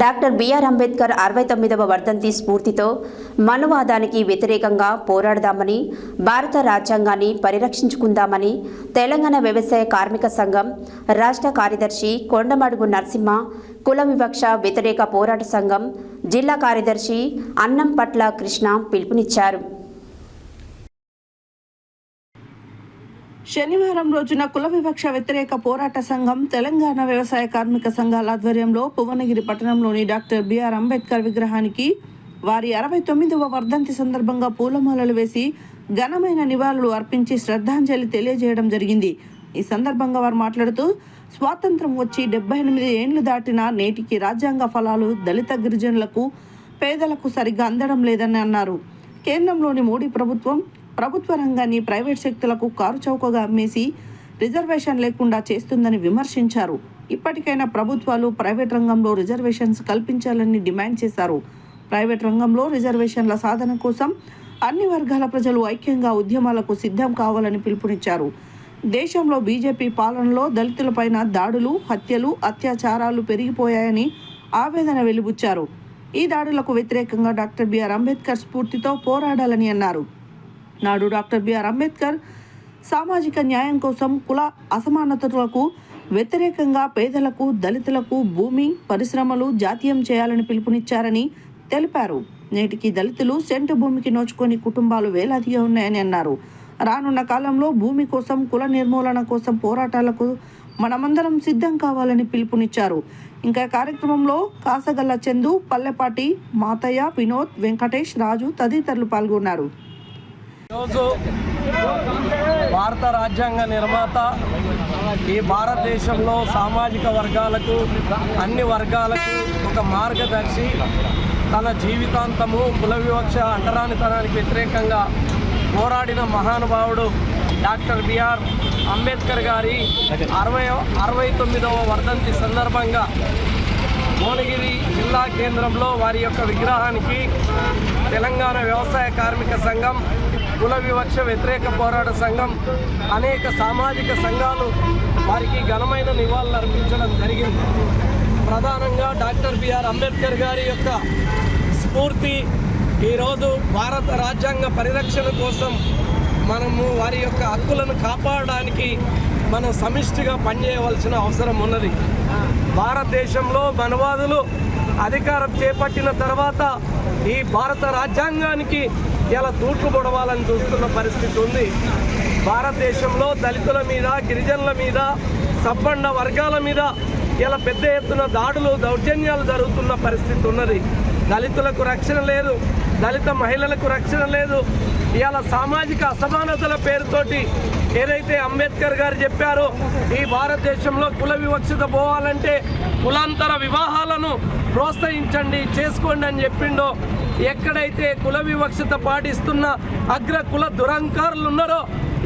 Doctor BR Ambedkar అరవై తొమ్మిదవ వర్ధంతి స్ఫూర్తితో మనువాదానికి వ్యతిరేకంగా పోరాడదామని భారత రాజ్యాంగాన్ని పరిరక్షించుకుందామని తెలంగాణ వ్యవసాయ కార్మిక సంఘం రాష్ట్ర కార్యదర్శి కొండమడుగు నరసింహ కుల వివక్ష వ్యతిరేక పోరాట సంఘం జిల్లా కార్యదర్శి అన్నం పట్ల కృష్ణ పిలుపునిచ్చారు. శనివారం రోజున కుల వివక్ష వ్యతిరేక పోరాట సంఘం తెలంగాణ వ్యవసాయ కార్మిక సంఘాల ఆధ్వర్యంలో భువనగిరి పట్టణంలోని డాక్టర్ బిఆర్ అంబేద్కర్ విగ్రహానికి వారి అరవై తొమ్మిదవ వర్ధంతి సందర్భంగా పూలమాలలు వేసి ఘనమైన నివాళులు అర్పించి శ్రద్ధాంజలి తెలియజేయడం జరిగింది. ఈ సందర్భంగా వారు మాట్లాడుతూ స్వాతంత్రం వచ్చి డెబ్బై ఎనిమిది ఏండ్లు దాటిన నేటికి రాజ్యాంగ ఫలాలు దళిత గిరిజనులకు పేదలకు సరిగ్గా అందడం లేదని అన్నారు. కేంద్రంలోని మోడీ ప్రభుత్వం ప్రభుత్వ రంగాన్ని ప్రైవేట్ శక్తులకు కారు చౌకగా అమ్మేసి రిజర్వేషన్ లేకుండా చేస్తుందని విమర్శించారు. ఇప్పటికైనా ప్రభుత్వాలు ప్రైవేట్ రంగంలో రిజర్వేషన్స్ కల్పించాలని డిమాండ్ చేశారు. ప్రైవేట్ రంగంలో రిజర్వేషన్ల సాధన కోసం అన్ని వర్గాల ప్రజలు ఐక్యంగా ఉద్యమాలకు సిద్ధం కావాలని పిలుపునిచ్చారు. దేశంలో బీజేపీ పాలనలో దళితులపైన దాడులు హత్యలు అత్యాచారాలు పెరిగిపోయాయని ఆవేదన వెలిబుచ్చారు. ఈ దాడులకు వ్యతిరేకంగా డాక్టర్ బిఆర్ అంబేద్కర్ స్ఫూర్తితో పోరాడాలని అన్నారు. నాడు డాక్టర్ బిఆర్ అంబేద్కర్ సామాజిక న్యాయం కోసం కుల అసమానతలకు వ్యతిరేకంగా పేదలకు దళితులకు భూమి పరిశ్రమలు జాతీయం చేయాలని పిలుపునిచ్చారని తెలిపారు. నేటికి దళితులు సెంటు భూమికి నోచుకొని కుటుంబాలు వేలాదిగా ఉన్నాయని అన్నారు. రానున్న కాలంలో భూమి కోసం కుల నిర్మూలన కోసం పోరాటాలకు మనమందరం సిద్ధం కావాలని పిలుపునిచ్చారు. ఇంకా కార్యక్రమంలో కాసగల్ల చందు పల్లెపాటి మాతయ్య వినోద్ వెంకటేష్ రాజు తదితరులు పాల్గొన్నారు. ఈరోజు భారత రాజ్యాంగ నిర్మాత ఈ భారతదేశంలో సామాజిక వర్గాలకు అన్ని వర్గాలకు ఒక మార్గదర్శి. తన జీవితాంతము కుల వివక్ష అంటరానితనానికి వ్యతిరేకంగా పోరాడిన మహానుభావుడు డాక్టర్ బిఆర్ అంబేద్కర్ గారి అరవై అరవై తొమ్మిదవ వర్ధంతి సందర్భంగా భువనగిరి జిల్లా కేంద్రంలో వారి యొక్క విగ్రహానికి తెలంగాణ వ్యవసాయ కార్మిక సంఘం కుల వివక్ష వ్యతిరేక పోరాట సంఘం అనేక సామాజిక సంఘాలు వారికి ఘనమైన నివాళులు అర్పించడం జరిగింది. ప్రధానంగా డాక్టర్ బిఆర్ అంబేద్కర్ గారి యొక్క స్ఫూర్తి ఈరోజు భారత రాజ్యాంగ పరిరక్షణ కోసం మనము వారి యొక్క హక్కులను కాపాడడానికి మనం సమిష్టిగా పనిచేయవలసిన అవసరం ఉన్నది. భారతదేశంలో మనవాదులు అధికారం చేపట్టిన తర్వాత ఈ భారత రాజ్యాంగానికి ఇలా తూట్లు పొడవాలని చూస్తున్న పరిస్థితి ఉంది. భారతదేశంలో దళితుల మీద గిరిజనుల మీద సబ్బండ వర్గాల మీద ఇలా పెద్ద ఎత్తున దాడులు దౌర్జన్యాలు జరుగుతున్న పరిస్థితి ఉన్నది. దళితులకు రక్షణ లేదు దళిత మహిళలకు రక్షణ లేదు ఇవాళ సామాజిక అసమానతల పేరుతోటి ఏదైతే అంబేద్కర్ గారు చెప్పారో ఈ భారతదేశంలో కుల వివక్షత పోవాలంటే కులాంతర వివాహాలను ప్రోత్సహించండి చేసుకోండి అని చెప్పిండో ఎక్కడైతే కుల వివక్షత పాటిస్తున్న అగ్ర కుల దురంకారులు ఉన్నారో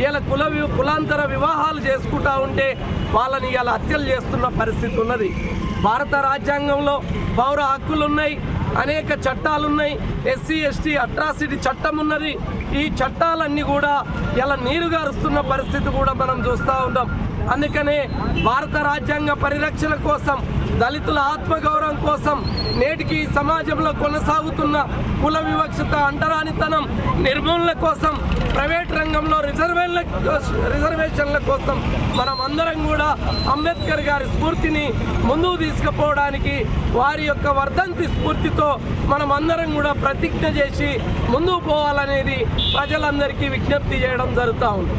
ఇలా కుల కులాంతర వివాహాలు చేసుకుంటా ఉంటే వాళ్ళని ఇలా హత్యలు చేస్తున్న పరిస్థితి ఉన్నది. భారత రాజ్యాంగంలో పౌర హక్కులు ఉన్నాయి అనేక చట్టాలు ఉన్నాయి ఎస్సీ ఎస్టీ అట్రాసిటీ చట్టం ఉన్నది ఈ చట్టాలన్నీ కూడా ఇలా నీరు గారుస్తున్న పరిస్థితి కూడా మనం చూస్తూ ఉంటాం. అందుకనే భారత రాజ్యాంగ పరిరక్షణ కోసం దళితుల ఆత్మగౌరవం కోసం నేటికి సమాజంలో కొనసాగుతున్న కుల వివక్షత అంటరానితనం నిర్మూలన కోసం ప్రైవేట్ రంగంలో రిజర్వేషన్ల రిజర్వేషన్ల కోసం మనం అందరం కూడా అంబేద్కర్ గారి స్ఫూర్తిని ముందుకు తీసుకుపోవడానికి వారి యొక్క వర్ధంతి స్ఫూర్తితో మనం అందరం కూడా ప్రతిజ్ఞ చేసి ముందుకు పోవాలనేది ప్రజలందరికీ విజ్ఞప్తి చేయడం జరుగుతూ ఉంది.